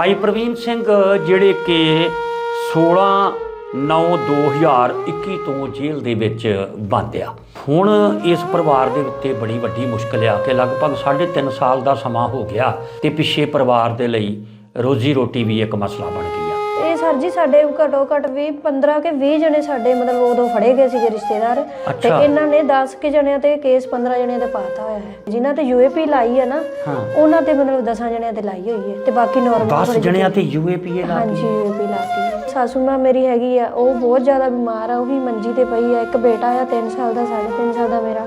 ਭਾਈ ਪ੍ਰਵੀਨ ਸਿੰਘ, ਜਿਹੜੇ ਕਿ 16 9 2021 ਤੋਂ ਜੇਲ੍ਹ ਦੇ ਵਿੱਚ ਬੰਦ ਆ। ਹੁਣ ਇਸ ਪਰਿਵਾਰ ਦੇ ਉੱਤੇ ਬੜੀ ਵੱਡੀ ਮੁਸ਼ਕਲ ਆ ਕਿ ਲਗਭਗ 3.5 ਸਾਲ ਦਾ ਸਮਾਂ ਹੋ ਗਿਆ ਤੇ ਪਿੱਛੇ ਪਰਿਵਾਰ ਦੇ ਲਈ ਰੋਜ਼ੀ ਰੋਟੀ ਵੀ ਇੱਕ ਮਸਲਾ ਬਣ ਗਿਆ। ਸਰ ਜੀ ਸਾਡੇ ਘਟੋ ਘਟ ਵੀ 15 ਕੇ 20 ਜਣੇ ਸਾਡੇ ਮਤਲਬ ਉਦੋਂ ਫੜੇ ਗਏ ਸੀਗੇ ਰਿਸ਼ਤੇਦਾਰ। ਤੇ ਅੱਛਾ। ਇਹਨਾਂ ਨੇ 10 ਕੇ ਜਣਿਆਂ ਤੇ ਕੇਸ 15 ਜਣਿਆਂ ਤੇ ਪਾਤਾ ਹੋਇਆ ਹੈ। ਜਿਨ੍ਹਾਂ ਤੇ ਯੂਏਪੀ ਲਾਈ ਹੈ ਨਾ ਹਾਂ। ਉਹਨਾਂ ਤੇ ਮਤਲਬ 10 ਜਣਿਆਂ ਤੇ ਲਾਈ ਹੋਈ ਹੈ ਤੇ ਬਾਕੀ ਨਾਰਮਲ 10 ਜਣਿਆਂ ਤੇ ਯੂਏਪੀਏ ਲਾ ਹਾਂਜੀ ਯੂਏਪੀ ਲਾਤੀ। ਸਾਸੂ ਮਾਂ ਮੇਰੀ ਹੈਗੀ ਆ ਉਹ ਬਹੁਤ ਜ਼ਿਆਦਾ ਬਿਮਾਰ ਆ ਉਹ ਵੀ ਮੰਜੀ ਤੇ ਪਈ ਆ। ਇੱਕ ਬੇਟਾ ਆ 3 ਸਾਲ ਦਾ 3.5 ਸਾਲ ਦਾ ਮੇਰਾ।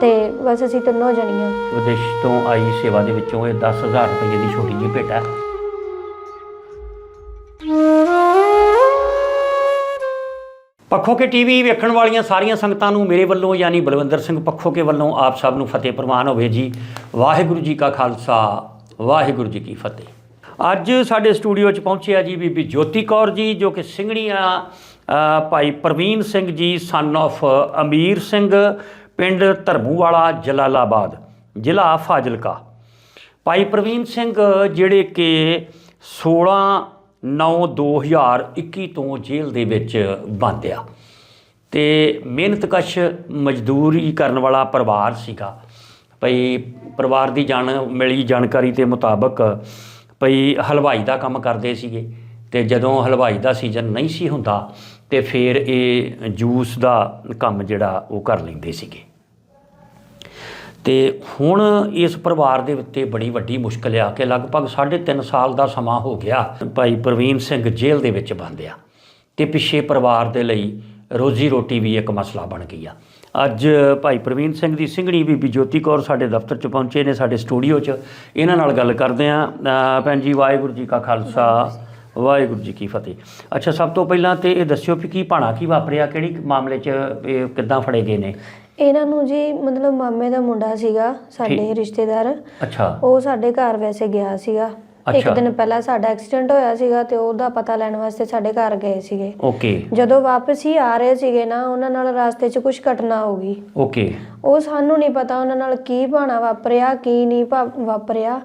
ਤੇ ਬਸ ਅਸੀਂ ਤਿੰਨੋਂ ਜਣੀਆਂ। ਵਿਦੇਸ਼ ਤੋਂ ਆਈ ਸੇਵਾ ਦੇ ਵਿੱਚੋਂ ਇਹ 10000 ਰੁਪਏ ਦੀ ਛੋਟੀ ਜਿਹੀ ਭੇਟ ਹੈ ਪੱਖੋ ਕੇ ਟੀਵੀ ਵੇਖਣ ਵਾਲੀਆਂ ਸਾਰੀਆਂ ਸੰਗਤਾਂ ਨੂੰ ਮੇਰੇ ਵੱਲੋਂ ਯਾਨੀ ਬਲਵਿੰਦਰ ਸਿੰਘ ਪੱਖੋ ਕੇ ਵੱਲੋਂ ਆਪ ਸਭ ਨੂੰ ਫਤਿਹ ਪ੍ਰਵਾਨ ਹੋਵੇ ਜੀ। ਵਾਹਿਗੁਰੂ ਜੀ ਕਾ ਖਾਲਸਾ ਵਾਹਿਗੁਰੂ ਜੀ ਕੀ ਫਤਿਹ। ਅੱਜ ਸਾਡੇ ਸਟੂਡੀਓ 'ਚ ਪਹੁੰਚਿਆ ਜੀ ਬੀਬੀ ਜੋਤੀ ਕੌਰ ਜੀ ਜੋ ਕਿ ਸਿੰਘਣੀਆਂ ਅ, ਭਾਈ ਪ੍ਰਵੀਨ ਸਿੰਘ ਜੀ ਸਨ of ਅਮੀਰ ਸਿੰਘ ਪਿੰਡ ਧਰਮੂਵਾਲਾ ਜਲਾਲਾਬਾਦ ਜ਼ਿਲ੍ਹਾ ਫਾਜ਼ਿਲਕਾ। ਭਾਈ ਪ੍ਰਵੀਨ ਸਿੰਘ ਜਿਹੜੇ ਕਿ 16 9 2021 ਤੋਂ ਜੇਲ੍ਹ ਦੇ ਵਿੱਚ ਬੰਦ ਆ ਤੇ ਮਿਹਨਤਕਸ਼ ਮਜ਼ਦੂਰੀ ਕਰਨ ਵਾਲਾ ਪਰਿਵਾਰ ਸੀਗਾ। ਭਈ ਪਰਿਵਾਰ ਦੀ ਜਾਣ ਮਿਲੀ ਜਾਣਕਾਰੀ ਦੇ ਮੁਤਾਬਕ ਭਈ ਹਲਵਾਈ ਦਾ ਕੰਮ ਕਰਦੇ ਸੀਗੇ ਤੇ ਜਦੋਂ ਹਲਵਾਈ ਦਾ ਸੀਜ਼ਨ ਨਹੀਂ ਸੀ ਹੁੰਦਾ ਤੇ ਫਿਰ ਇਹ ਜੂਸ ਦਾ ਕੰਮ ਜਿਹੜਾ ਉਹ ਕਰ ਲੈਂਦੇ ਸੀਗੇ। ਤੇ ਹੁਣ ਇਸ ਪਰਿਵਾਰ ਦੇ ਉੱਤੇ ਬੜੀ ਵੱਡੀ ਮੁਸ਼ਕਲ ਆ ਕਿ ਲਗਭਗ 3.5 ਸਾਲ ਦਾ ਸਮਾਂ ਹੋ ਗਿਆ ਭਾਈ ਪ੍ਰਵੀਨ ਸਿੰਘ ਜੇਲ੍ਹ ਦੇ ਵਿੱਚ ਬੰਦ ਆ ਤੇ ਪਿੱਛੇ ਪਰਿਵਾਰ ਦੇ ਲਈ ਰੋਜ਼ੀ ਰੋਟੀ ਵੀ ਇੱਕ ਮਸਲਾ ਬਣ ਗਈ ਆ। ਅੱਜ ਭਾਈ ਪ੍ਰਵੀਨ ਸਿੰਘ ਦੀ ਸਿੰਘਣੀ ਬੀਬੀ ਜੋਤੀ ਕੌਰ ਸਾਡੇ ਦਫ਼ਤਰ 'ਚ ਪਹੁੰਚੇ ਨੇ ਸਾਡੇ ਸਟੂਡੀਓ 'ਚ। ਇਹਨਾਂ ਨਾਲ ਗੱਲ ਕਰਦੇ ਆ। ਭੈਣ ਜੀ, ਵਾਹਿਗੁਰੂ ਜੀ ਕਾ ਖਾਲਸਾ। ਵਾਹਿਗੁਰੂ ਜੀ ਕੀ ਫਤਿਹ। ਅੱਛਾ, ਸਭ ਤੋਂ ਪਹਿਲਾਂ ਤੇ ਇਹ ਦੱਸਿਓ ਵੀ ਕੀ ਭਾਣਾ ਕੀ ਵਾਪਰਿਆ? ਕਿਹੜੀ ਮਾਮਲੇ 'ਚ ਇਹ ਕਿੱਦਾਂ ਫੜੇ ਗਏ ਨੇ? ਇਹਨਾਂ ਨੂੰ ਜੀ ਮਤਲਬ ਮਾਮੇ ਦਾ ਮੁੰਡਾ ਸੀਗਾ ਸਾਡੇ। ਰਿਸ਼ਤੇਦਾਰ। ਅੱਛਾ। ਉਹ ਸਾਡੇ ਘਰ ਵੈਸੇ ਗਿਆ ਸੀਗਾ। ਇੱਕ। ਦਿਨ ਪਹਿਲਾਂ ਸਾਡਾ ਐਕਸੀਡੈਂਟ ਹੋਇਆ ਸੀਗਾ ਤੇ ਉਹਦਾ ਪਤਾ ਲੈਣ ਵਾਸਤੇ ਸਾਡੇ ਘਰ ਗਏ ਸੀਗੇ। ਓਕੇ। ਜਦੋਂ ਵਾਪਸ ਹੀ ਆ ਰਹੇ ਸੀਗੇ ਨਾ ਉਹਨਾਂ ਨਾਲ ਰਾਸਤੇ 'ਚ ਕੁਝ ਘਟਨਾ ਹੋ ਗਈ। ਓਕੇ। ਉਹ ਸਾਨੂੰ ਨਹੀਂ ਪਤਾ ਉਹਨਾਂ ਨਾਲ ਕੀ ਭਾਣਾ ਵਾਪਰਿਆ ਕੀ ਨਹੀਂ ਵਾਪਰਿਆ।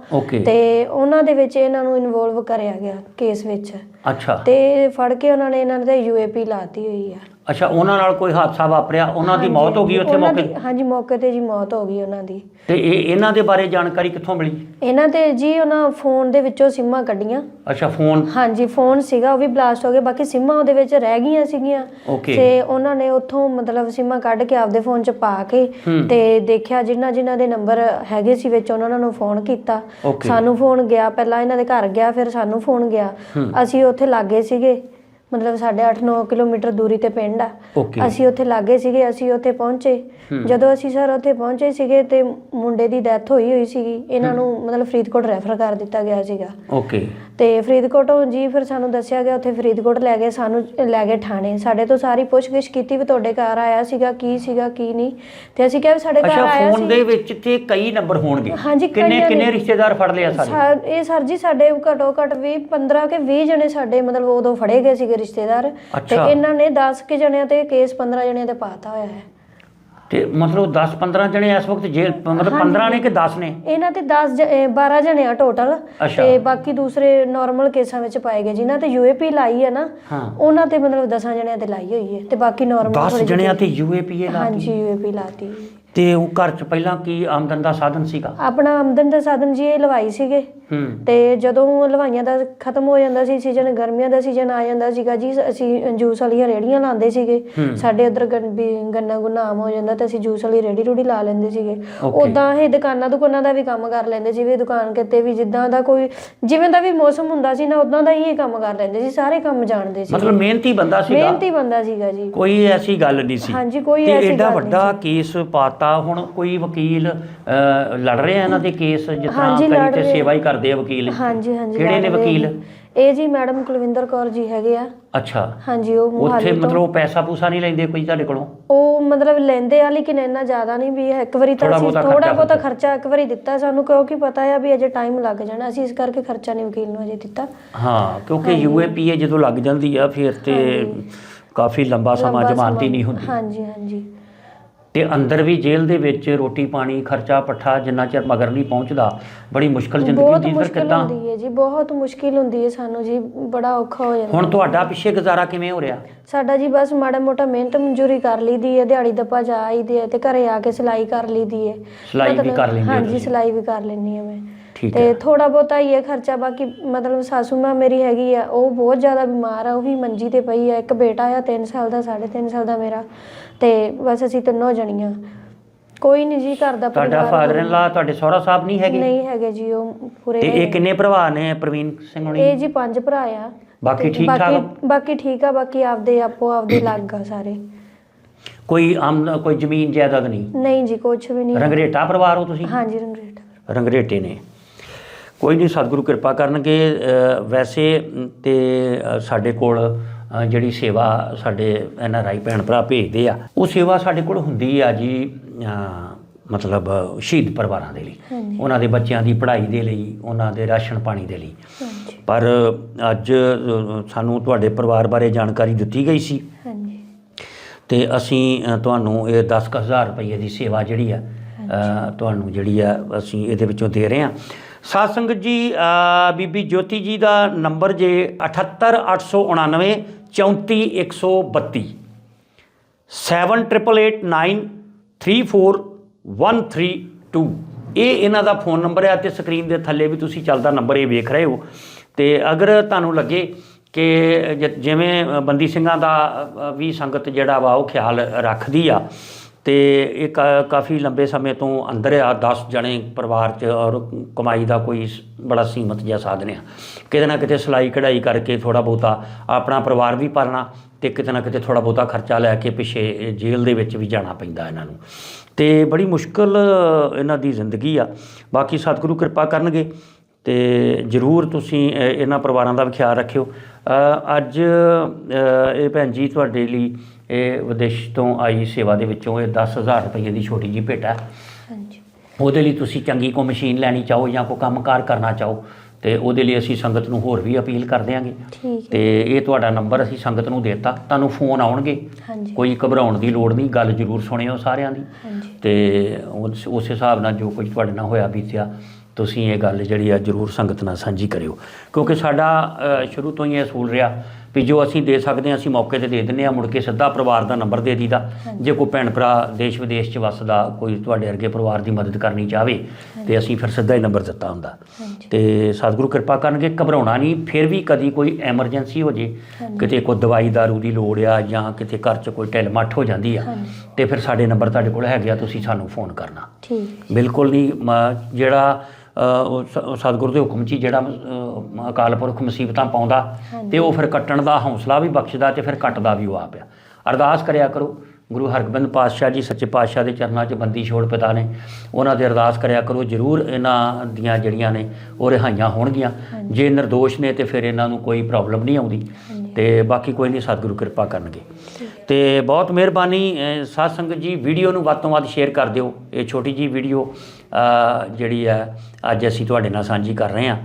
ਤੇ ਉਹਨਾਂ ਦੇ ਵਿੱਚ ਇਹਨਾਂ ਨੂੰ ਇਨਵੋਲਵ ਕਰਿਆ ਗਿਆ ਕੇਸ ਵਿੱਚ। ਅੱਛਾ। ਤੇ ਫੜ ਕੇ ਉਹਨਾਂ ਨੇ ਇਹਨਾਂ ਦੇ ਯੂਏਪੀ ਲਾਤੀ ਹੋਈ ਆ। ਅੱਛਾ ਉਹਨਾਂ ਨਾਲ ਕੋਈ ਹਾਦਸਾ ਵਾਪਰਿਆ? ਉਹਨਾਂ ਦੀ ਮੌਤ ਹੋ ਗਈ ਉੱਥੇ ਉਹਨਾਂ ਮੌਕੇ ਦੀ- ਹਾਂਜੀ ਮੌਕੇ ਤੇ ਜੀ ਮੌਤ ਹੋ ਗਈ ਉਹਨਾਂ ਦੀ। ਤੇ ਇਹ ਇਹਨਾਂ ਦੇ ਬਾਰੇ ਜਾਣਕਾਰੀ ਕਿੱਥੋਂ ਮਿਲੀ? ਇਹਨਾਂ ਤੇ ਜੀ ਉਹਨਾਂ ਫੋਨ ਦੇ ਵਿੱਚੋਂ ਸਿਮਾਂ ਕੱਢੀਆਂ। ਅੱਛਾ ਫੋਨ? ਹਾਂਜੀ ਫੋਨ ਸੀਗਾ ਉਹ ਵੀ ਬਲਾਸਟ ਹੋ ਗਿਆ। ਬਾਕੀ ਸਿਮਾਂ ਉਹਦੇ ਵਿੱਚ ਰਹਿ ਗਈਆਂ ਸੀਗੀਆਂ। ਓਕੇ। ਤੇ ਉਹਨਾਂ ਨੇ ਉੱਥੋਂ ਮਤਲਬ ਸਿਮਾਂ ਕੱਢ ਕੇ ਆਪਦੇ ਫੋਨ 'ਚ ਪਾ ਕੇ ਹੂੰ। ਤੇ ਦੇਖਿਆ ਜਿਨ੍ਹਾਂ ਜਿਨ੍ਹਾਂ ਦੇ ਨੰਬਰ ਹੈਗੇ ਸੀ ਵਿੱਚ ਉਹਨਾਂ ਨੂੰ ਫੋਨ ਕੀਤਾ। ਸਾਨੂੰ ਫੋਨ ਗਿਆ ਪਹਿਲਾਂ ਇਹਨਾਂ ਦੇ ਘਰ ਗਿਆ ਫਿਰ ਸਾਨੂੰ ਫੋਨ ਗਿਆ। ਅਸੀਂ ਉੱਥੇ ਲਾਗੇ ਸੀਗੇ। ਮਤਲਬ ਸਾਡੇ 8-9 ਕਿਲੋਮੀਟਰ ਦੂਰੀ ਤੇ ਪਿੰਡ ਆ। ਅਸੀਂ ਉੱਥੇ ਲਾਗੇ ਸੀਗੇ ਅਸੀਂ ਉੱਥੇ ਪਹੁੰਚੇ। ਜਦੋਂ ਅਸੀਂ ਸਰ ਉੱਥੇ ਪਹੁੰਚੇ ਸੀਗੇ ਤੇ ਮੁੰਡੇ ਦੀ ਡੈਥ ਹੋਈ ਹੋਈ ਸੀਗੀ ਇਹਨਾਂ ਨੂੰ ਮਤਲਬ ਫਰੀਦਕੋਟ ਰੈਫਰ ਕਰ ਦਿੱਤਾ ਗਿਆ ਸੀਗਾ। ਓਕੇ ਤੇ ਫਰੀਦਕੋਟੋਂ ਜੀ ਫਿਰ ਸਾਨੂੰ ਦੱਸਿਆ ਗਿਆ ਉੱਥੇ ਫਰੀਦਕੋਟ ਲੈ ਗਏ ਸਾਨੂੰ ਲੈ ਗਏ ਥਾਣੇ। ਸਾਡੇ ਤੋਂ ਸਾਰੀ ਪੁੱਛਗਿੱਛ ਕੀਤੀ ਵੀ ਤੁਹਾਡੇ ਘਰ ਆਇਆ ਸੀਗਾ ਕੀ ਸੀਗਾ ਕੀ ਨਹੀਂ। ਤੇ ਅਸੀਂ ਕਿਹਾ ਵੀ ਸਾਡੇ ਘਰ ਅੱਛਾ ਆਇਆ ਫੋਨ ਦੇ ਸੀ। ਵਿੱਚ ਤੇ ਕਈ ਨੰਬਰ ਹੋਣਗੇ। ਹਾਂਜੀ, ਕਿੰਨੇ ਕਈਆਂ ਕਿੰਨੇ ਰਿਸ਼ਤੇਦਾਰ ਫੜ ਲਿਆ ਸਾਰੇ? ਸਾ- ਇਹ ਸਰ ਜੀ ਸਾਡੇ ਘਟੋ ਘਟ ਵੀ 15 ਕੇ 20 ਜਣੇ ਸਾਡੇ ਮਤਲਬ ਉਦੋਂ ਫੜੇ ਗਏ ਸੀਗੇ ਰਿਸ਼ਤੇਦਾਰ ਤੇ ਅੱਛਾ। ਇਹਨਾਂ ਨੇ 10 ਕੇ ਜਣਿਆਂ ਤੇ ਕੇਸ 15 ਜਣਿਆਂ ਤੇ ਪਾਤਾ ਹੋਇਆ ਹੈ। ਤੇ ਮਤਲਬ 10 15 ਜਣੇ ਇਸ ਵਕਤ ਜੇਲ੍ਹ ਮਤਲਬ 15 ਨੇ ਕਿ 10 ਨੇ? ਇਹਨਾਂ ਤੇ 10 ਜ- ਅਹ 12 ਜਣੇ ਆ ਟੋਟਲ ਅੱਛਾ। ਤੇ ਬਾਕੀ ਦੂਸਰੇ ਨਾਰਮਲ ਕੇਸਾਂ ਵਿੱਚ ਪਾਏ ਗਏ। ਜਿਨ੍ਹਾਂ ਤੇ ਯੂਏਪੀ ਲਾਈ ਹੈ ਨਾ ਹਾਂ। ਉਹਨਾਂ ਤੇ ਮਤਲਬ 10 ਜਣਿਆਂ ਤੇ ਲਾਈ ਹੋਈ ਹੈ ਤੇ ਬਾਕੀ ਨਾਰਮਲ 10 ਜਣਿਆਂ ਤੇ ਯੂਏਪੀਏ ਲਾ ਹਾਂਜੀ ਯੂਏਪੀ ਲਾਤੀ। ਤੇ ਉਹ ਘਰ ਚ ਪਹਿਲਾਂ ਕੀ ਆਮਦਨ ਦਾ ਸਾਧਨ ਸੀਗਾ? ਆਪਣਾ ਆਮਦਨ ਦਾ ਸਾਧਨ ਜੀ ਇਹ ਲਵਾਈ ਸੀਗੇ। ਤੇ ਜਦੋਂ ਲਵਾਈਆਂ ਦਾ ਖਤਮ ਹੋ ਜਾਂਦਾ ਸੀ ਸੀਜ਼ਨ ਗਰਮੀਆਂ ਦਾ ਸੀਜ਼ਨ ਆ ਜਾਂਦਾ ਸੀਗਾ ਜੀ ਅਸੀਂ ਜੂਸ ਵਾਲੀਆਂ ਰੇੜੀਆਂ ਲਾਉਂਦੇ ਸੀਗੇ। ਸਾਡੇ ਉਧਰ ਗੰਨਾ ਗੁੰਨਾ ਆਮ ਹੋ ਜਾਂਦਾ ਤੇ ਅਸੀਂ ਜੂਸ ਵਾਲੀ ਰੇੜੀ ਰੂੜੀ ਲਾ ਲੈਂਦੇ ਸੀਗੇ. ਉਦਾਂ ਇਹ ਦੁਕਾਨਾਂ ਦੁਕਾਨਾਂ ਦਾ ਵੀ ਕੰਮ ਕਰ ਲੈਂਦੇ ਸੀ ਵੀ ਦੁਕਾਨ ਕਿਤੇ ਵੀ ਜਿੱਦਾਂ ਦਾ ਕੋਈ ਜਿਵੇਂ ਦਾ ਵੀ ਮੌਸਮ ਹੁੰਦਾ ਸੀ ਨਾ ਉਦਾਂ ਦਾ ਹੀ ਇਹ ਕੰਮ ਕਰ ਲੈਂਦੇ ਸੀ ਸਾਰੇ ਕੰਮ ਜਾਣਦੇ ਸੀ। ਮਤਲਬ ਮਿਹਨਤੀ ਬੰਦਾ ਸੀਗਾ। ਮਿਹਨਤੀ ਬੰਦਾ ਸੀਗਾ ਜੀ। ਕੋਈ ਐਸੀ ਗੱਲ ਨਹੀਂ ਸੀ। ਹਾਂਜੀ, ਕੋਈ ਐਸੀ ਗੱਲ ਨਹੀਂ ਵੱਡਾ ਕੇਸ ਪਾਤਾ ਹੁਣ ਕੋਈ ਵਕੀਲ ਲੜ ਰਿਹਾ ਇਹਨਾਂ ਦੇ ਕੇਸ ਹਾਂਜੀ, ਕਈ ਤੇ। ਸੇਵਾ ਹੀ ਕਰਦੇ। ਆ ਵਕੀਲ? ਹਾਂਜੀ ਹਾਂਜੀ ਕਿਹੜੇ ਨੇ ਵਕੀਲ? ਇਹ ਜੀ ਮੈਡਮ ਕੁਲਵਿੰਦਰ ਕੌਰ ਜੀ ਹੈਗੇ ਆ। ਅੱਛਾ। ਹਾਂਜੀ ਉਹ ਉੱਥੇ ਮੁਹਾਲੀ ਤੋਂ। ਮਤਲਬ ਉਹ ਪੈਸਾ ਪੂਸਾ ਨਹੀਂ ਲੈਂਦੇ ਕੋਈ ਤੁਹਾਡੇ ਕੋਲੋਂ? ਉਹ ਮਤਲਬ ਲੈਂਦੇ ਆ ਲੇਕਿਨ ਇੰਨਾ ਜ਼ਿਆਦਾ ਨਹੀਂ ਵੀ ਇੱਕ ਵਾਰੀ ਤਾਂ ਥੋੜ੍ਹਾ ਅਸੀਂ ਬਹੁਤਾ ਥੋੜਾ ਖਰਚਾ ਬਹੁਤਾ। ਖਰਚਾ। ਇੱਕ ਵਾਰੀ ਦਿੱਤਾ ਸਾਨੂੰ ਕਿਉਂਕਿ ਪਤਾ ਆ ਵੀ ਅਜੇ ਟਾਈਮ ਲੱਗ ਜਾਣਾ। ਅਸੀਂ ਇਸ ਕਰਕੇ ਖਰਚਾ ਨਹੀਂ ਵਕੀਲ ਨੂੰ ਅਜੇ ਦਿੱਤਾ। ਹਾਂ ਕਿਉਂਕਿ ਯੂਏਪੀਏ ਜਦੋਂ ਲੱਗ ਜਾਂਦੀ ਆ ਫਿਰ ਤੇ ਕਾਫੀ ਲੰਬਾ ਸਮਾਂ ਲੰਬਾ ਜ਼ਮਾਨਤੀ ਨਹੀਂ ਹੁੰਦੀ। ਹਾਂਜੀ ਹਾਂਜੀ। ਤੇ ਅੰਦਰ ਵੀ ਜੇਲ੍ਹ ਦੇ ਵਿੱਚ ਰੋਟੀ ਪਾਣੀ ਖਰਚਾ ਪੱਠਾ ਜਿੰਨਾ ਚਿਰ ਮਗਰ ਨਹੀਂ ਪਹੁੰਚਦਾ ਬੜੀ ਮੁਸ਼ਕਲ ਜ਼ਿੰਦਗੀ ਹੁੰਦੀ ਫਿਰ ਕਿੱਦਾਂ? ਹੁੰਦੀ ਹੈ ਜੀ ਬਹੁਤ ਮੁਸ਼ਕਿਲ ਹੁੰਦੀ ਹੈ ਸਾਨੂੰ ਜੀ ਬੜਾ ਔਖਾ ਹੋ ਜਾਂਦਾ ਹੁਣ ਤੁਹਾਡਾ ਪਿੱਛੇ ਗੁਜ਼ਾਰਾ ਕਿਵੇਂ ਹੋ ਰਿਹਾ? ਸਾਡਾ ਜੀ ਬਸ ਮਾੜਾ ਮੋਟਾ ਮਿਹਨਤ ਮਨਜ਼ੂਰੀ ਕਰ ਲਈਦੀ ਹੈ ਦਿਹਾੜੀ ਦੱਪਾ ਜਾ ਆਈਦੀ ਹੈ ਤੇ ਘਰੇ ਆ ਕੇ ਸਿਲਾਈ ਕਰ ਲਈਦੀ ਹੈ। ਸਿਲਾਈ ਵੀ ਕਰ ਲੈਂਦੇ ਹੋ ਹਾਂਜੀ? ਸਿਲਾਈ ਵੀ ਕਰ ਲੈਂਦੀ ਹਾਂ ਮੈਂ। ਠੀਕ ਤੇ ਹੈ। ਥੋੜਾ ਬਹੁਤਾ ਹੀ ਹੈ ਖਰਚਾ ਬਾਕੀ ਮਤਲਬ ਸਾਸੂ ਮਾਂ ਮੇਰੀ ਹੈਗੀ ਆ ਉਹ ਬਹੁਤ ਜ਼ਿਆਦਾ ਬਿਮਾਰ ਆ ਉਹ ਵੀ ਮੰਜੀ ਤੇ ਪਈ ਆ ਇੱਕ ਬੇਟਾ ਆ 3 ਸਾਲ ਦਾ 3.5 ਸਾਲ ਦਾ ਮੇਰਾ ਤੇ ਬਸ ਅਸੀਂ ਤਿੰਨੋਂ ਜਣੀਆਂ। ਕੋਈ ਨਹੀਂ ਜੀ ਘਰ ਦਾ ਤੁਹਾਡਾ ਪਰਿਵਾਰ ਫਾਦਰ ਇਨ ਲਾ ਤੁਹਾਡੇ ਸਹੁਰਾ ਸਾਹਿਬ ਨਹੀਂ ਹੈਗੇ? ਨਹੀਂ ਹੈਗੇ ਜੀ ਉਹ ਪੂਰੇ ਤੇ ਇਹ ਕਿੰਨੇ ਭਰਾ ਨੇ ਪ੍ਰਵੀਨ ਸਿੰਘ ਹੁਣੀ? ਇਹ ਜੀ ਪੰਜ ਭਰਾ ਆ। ਬਾਕੀ ਤੇ ਠੀਕ ਠਾਕ? ਬਾਕੀ ਬਾਕੀ ਠੀਕ ਆ ਬਾਕੀ ਆਪਦੇ ਆਪੋ ਆਪਦੇ ਲੱਗ ਆ ਸਾਰੇ। ਕੋਈ ਆਮ ਕੋਈ ਜ਼ਮੀਨ ਜਾਇਦਾਦ ਨਹੀਂ? ਨਹੀਂ ਜੀ ਕੁਝ ਵੀ ਨਹੀਂ। ਰੰਗਰੇਟਾ ਪਰਿਵਾਰ ਹੋ ਤੁਸੀਂ? ਹਾਂਜੀ ਰੰਗਰੇਟ। ਰੰਗਰੇਟੇ ਨੇ। ਕੋਈ ਨਹੀਂ ਸਤਿਗੁਰੂ ਕਿਰਪਾ ਕਰਨਗੇ। ਵੈਸੇ ਤੇ ਸਾਡੇ ਕੋਲ ਜਿਹੜੀ ਸੇਵਾ ਸਾਡੇ ਐਨ ਆਰ ਆਈ ਭੈਣ ਭਰਾ ਭੇਜਦੇ ਆ ਉਹ ਸੇਵਾ ਸਾਡੇ ਕੋਲ ਹੁੰਦੀ ਆ ਜੀ ਮਤਲਬ ਸ਼ਹੀਦ ਪਰਿਵਾਰਾਂ ਦੇ ਲਈ। ਉਹਨਾਂ ਦੇ ਬੱਚਿਆਂ ਦੀ ਪੜ੍ਹਾਈ ਦੇ ਲਈ ਉਹਨਾਂ ਦੇ ਰਾਸ਼ਨ ਪਾਣੀ ਦੇ ਲਈ। ਪਰ ਅੱਜ ਸਾਨੂੰ ਤੁਹਾਡੇ ਪਰਿਵਾਰ ਬਾਰੇ ਜਾਣਕਾਰੀ ਦਿੱਤੀ ਗਈ ਸੀ। ਹਾਂਜੀ। ਤੇ ਅਸੀਂ ਤੁਹਾਨੂੰ ਇਹ 10000 ਰੁਪਏ ਦੀ ਸੇਵਾ ਜਿਹੜੀ ਆ ਤੁਹਾਨੂੰ ਜਿਹੜੀ ਆ ਅਸੀਂ ਇਹਦੇ ਵਿੱਚੋਂ ਦੇ ਰਹੇ ਹਾਂ ਸਾਧ ਸੰਗਤ ਜੀ ਬੀਬੀ ਜੋਤੀ ਜੀ ਦਾ ਨੰਬਰ ਜੇ 78899 34132 7889341132 ਇਹ ਇਹਨਾਂ ਦਾ ਫੋਨ ਨੰਬਰ ਹੈ ਤੇ ਸਕਰੀਨ ਦੇ ਥੱਲੇ ਵੀ ਤੁਸੀਂ ਚੱਲਦਾ ਨੰਬਰ ਇਹ ਵੇਖ ਰਹੇ ਹੋ। ਤੇ ਅਗਰ ਤੁਹਾਨੂੰ ਲੱਗੇ ਕਿ ਜਿਵੇਂ ਬੰਦੀ ਸਿੰਘਾਂ ਦਾ ਵੀ ਸੰਗਤ ਜਿਹੜਾ ਵਾ ਉਹ ਖਿਆਲ ਰੱਖਦੀ ਆ ਤੇ ਇਹ ਕਾ- ਕਾਫੀ ਲੰਬੇ ਸਮੇਂ ਤੋਂ ਅੰਦਰ ਆ 10 ਜਣੇ ਪਰਿਵਾਰ 'ਚ ਔਰ ਕਮਾਈ ਦਾ ਕੋਈ ਸ- ਬੜਾ ਸੀਮਤ ਜਿਹਾ ਸਾਧਨ ਆ। ਕਿਤੇ ਨਾ ਕਿਤੇ ਸਿਲਾਈ ਕਢਾਈ ਕਰਕੇ ਥੋੜਾ ਬਹੁਤਾ ਆਪਣਾ ਪਰਿਵਾਰ ਵੀ ਪਾਲਣਾ ਤੇ ਕਿਤੇ ਨਾ ਕਿਤੇ ਥੋੜਾ ਬਹੁਤਾ ਖਰਚਾ ਲੈ ਕੇ ਪਿੱਛੇ ਜੇਲ੍ਹ ਦੇ ਵਿੱਚ ਵੀ ਜਾਣਾ ਪੈਂਦਾ ਇਹਨਾਂ ਨੂੰ। ਤੇ ਬੜੀ ਮੁਸ਼ਕਲ ਇਹਨਾਂ ਦੀ ਜ਼ਿੰਦਗੀ ਆ। ਬਾਕੀ ਸਤਿਗੁਰੂ ਕਿਰਪਾ ਕਰਨਗੇ ਤੇ ਜਰੂਰ ਤੁਸੀਂ ਇਹਨਾਂ ਪਰਿਵਾਰਾਂ ਦਾ ਵੀ ਖਿਆਲ ਰੱਖਿਓ। ਅੱਜ ਇਹ ਭੈਣ ਜੀ ਤੁਹਾਡੇ ਲਈ ਇਹ ਵਿਦੇਸ਼ ਤੋਂ ਆਈ ਸੇਵਾ ਦੇ ਵਿੱਚੋਂ ਇਹ 10000 ਰੁਪਏ ਦੀ ਛੋਟੀ ਜਿਹੀ ਭੇਟ ਹੈ। ਹਾਂਜੀ। ਉਹਦੇ ਲਈ ਤੁਸੀਂ ਚੰਗੀ ਕੋ ਮਸ਼ੀਨ ਲੈਣੀ ਚਾਹੋ ਜਾਂ ਕੋਈ ਕੰਮਕਾਰ ਕਰਨਾ ਚਾਹੋ ਤੇ ਉਹਦੇ ਲਈ ਅਸੀਂ ਸੰਗਤ ਨੂੰ ਹੋਰ ਵੀ ਅਪੀਲ ਕਰ ਦਿਆਂਗੇ। ਤੇ ਇਹ ਤੁਹਾਡਾ ਨੰਬਰ ਅਸੀਂ ਸੰਗਤ ਨੂੰ ਦੇਤਾ। ਤੁਹਾਨੂੰ ਫੋਨ ਆਉਣਗੇ। ਹਾਂਜੀ। ਕੋਈ ਘਬਰਾਉਣ ਦੀ ਲੋੜ ਨਹੀਂ ਗੱਲ ਜ਼ਰੂਰ ਸੁਣਿਓ ਸਾਰਿਆਂ ਦੀ। ਹਾਂਜੀ। ਤੇ ਉਸ ਹਿਸਾਬ ਨਾਲ ਜੋ ਕੁਝ ਤੁਹਾਡੇ ਨਾਲ ਹੋਇਆ ਬੀਤਿਆ ਤੁਸੀਂ ਇਹ ਗੱਲ ਜਿਹੜੀ ਆ ਜਰੂਰ ਸੰਗਤ ਨਾਲ ਸਾਂਝੀ ਕਰਿਓ। ਕਿਉਂਕਿ ਸਾਡਾ ਸ਼ੁਰੂ ਤੋਂ ਹੀ ਇਹ ਅਸੂਲ ਰਿਹਾ ਵੀ ਜੋ ਅਸੀਂ ਦੇ ਸਕਦੇ ਹਾਂ ਅਸੀਂ ਮੌਕੇ ਤੇ ਦੇ ਦਿੰਨੇ ਆ ਮੁੜ ਕੇ ਸਿੱਧਾ ਪਰਿਵਾਰ ਦਾ ਨੰਬਰ ਦੇ ਦੀਦਾ ਜੇ ਕੋਈ ਭੈਣ ਭਰਾ ਦੇਸ਼ ਵਿਦੇਸ਼ 'ਚ ਵੱਸਦਾ ਕੋਈ ਤੁਹਾਡੇ ਵਰਗੇ ਪਰਿਵਾਰ ਦੀ ਮਦਦ ਕਰਨੀ ਚਾਹਵੇ ਤੇ ਅਸੀਂ ਫਿਰ ਸਿੱਧਾ ਹੀ ਨੰਬਰ ਦਿੱਤਾ ਹੁੰਦਾ। ਤੇ ਸਤਿਗੁਰੂ ਕਿਰਪਾ ਕਰਨਗੇ ਘਬਰਾਉਣਾ ਨਹੀਂ। ਫਿਰ ਵੀ ਕਦੀ ਕੋਈ ਐਮਰਜੈਂਸੀ ਹੋ ਜੇ ਕਿਤੇ ਕੋਈ ਦਵਾਈ ਦਾਰੂ ਦੀ ਲੋੜ ਆ ਜਾਂ ਕਿਤੇ ਘਰ 'ਚ ਕੋਈ ਢਿੱਲ ਮੱਠ ਹੋ ਜਾਂਦੀ ਆ ਤੇ ਫਿਰ ਸਾਡੇ ਨੰਬਰ ਤੁਹਾਡੇ ਕੋਲ ਹੈਗੇ ਆ ਤੁਸੀਂ ਸਾਨੂੰ ਫੋਨ ਕਰਨਾ। ਠੀਕ। ਬਿਲਕੁਲ ਨਹੀਂ ਜਿਹੜਾ ਸਤਿਗੁਰੂ ਦੇ ਹੁਕਮ 'ਚ ਜਿਹੜਾ ਅਕਾਲ ਪੁਰਖ ਮੁਸੀਬਤਾਂ ਪਾਉਂਦਾ ਤੇ ਉਹ ਫਿਰ ਕੱਟਣ ਦਾ ਹੌਸਲਾ ਵੀ ਬਖਸ਼ਦਾ ਤੇ ਫਿਰ ਕੱਟਦਾ ਵੀ ਉਹ ਆਪ ਆ। ਅਰਦਾਸ ਕਰਿਆ ਕਰੋ ਗੁਰੂ ਹਰਗੋਬਿੰਦ ਪਾਤਸ਼ਾਹ ਜੀ ਸੱਚੇ ਪਾਤਸ਼ਾਹ ਦੇ ਚਰਨਾਂ 'ਚ ਬੰਦੀ ਛੋੜ ਪਿਤਾ ਨੇ ਉਹਨਾਂ ਦੇ ਅਰਦਾਸ ਕਰਿਆ ਕਰੋ ਜਰੂਰ ਇਹਨਾਂ ਦੀਆਂ ਜਿਹੜੀਆਂ ਨੇ ਉਹ ਰਿਹਾਈਆਂ ਹੋਣਗੀਆਂ। ਜੇ નિર્ਦੋਸ਼ ਨੇ ਤੇ ਫਿਰ ਇਹਨਾਂ ਨੂੰ ਕੋਈ ਪ੍ਰੋਬਲਮ ਨਹੀਂ ਆਉਂਦੀ ਤੇ ਬਾਕੀ ਕੋਈ ਨਹੀਂ ਸਤਿਗੁਰੂ ਕਿਰਪਾ ਕਰਨਗੇ। ਤੇ ਬਹੁਤ ਮਿਹਰਬਾਨੀ ਸਾਧ ਸੰਗਤ ਜੀ ਵੀਡੀਓ ਨੂੰ ਵੱਧ ਤੋਂ ਵੱਧ ਸ਼ੇਅਰ ਕਰ ਦਿਓ। ਇਹ ਛੋਟੀ ਜੀ ਵੀਡੀਓ ਜਿਹੜੀ ਹੈ ਅੱਜ ਅਸੀਂ ਤੁਹਾਡੇ ਨਾਲ ਸਾਂਝੀ ਕਰ ਰਹੇ ਹਾਂ।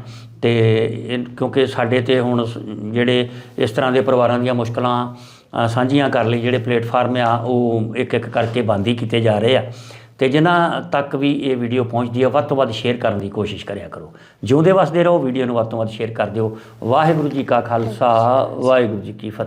ਤੇ ਕਿਉਂਕਿ ਸਾਡੇ ਤੇ ਹੁਣ ਜਿਹੜੇ ਇਸ ਤਰ੍ਹਾਂ ਦੇ ਪਰਿਵਾਰਾਂ ਦੀਆਂ ਮੁਸ਼ਕਲਾਂ ਸਾਂਝੀਆਂ ਕਰ ਲਈ ਜਿਹੜੇ ਪਲੇਟਫਾਰਮ ਆ, ਉਹ ਇੱਕ ਇੱਕ ਕਰਕੇ ਬੰਦ ਹੀ ਕੀਤੇ ਜਾ ਰਹੇ ਆ। ਤੇ ਜਿਨ੍ਹਾਂ ਤੱਕ ਵੀ ਇਹ ਵੀਡੀਓ ਪਹੁੰਚਦੀ ਹੈ ਵੱਧ ਤੋਂ ਵੱਧ ਸ਼ੇਅਰ ਕਰਨ ਦੀ ਕੋਸ਼ਿਸ਼ ਕਰਿਆ ਕਰੋ। ਜਿਉਂਦੇ ਵਸਦੇ ਰਹੋ, ਵੀਡੀਓ ਨੂੰ ਵੱਧ ਤੋਂ ਵੱਧ ਸ਼ੇਅਰ ਕਰ ਦਿਓ। ਵਾਹਿਗੁਰੂ ਜੀ ਕਾ ਖਾਲਸਾ, ਵਾਹਿਗੁਰੂ ਜੀ ਕੀ ਫਤਿਹ।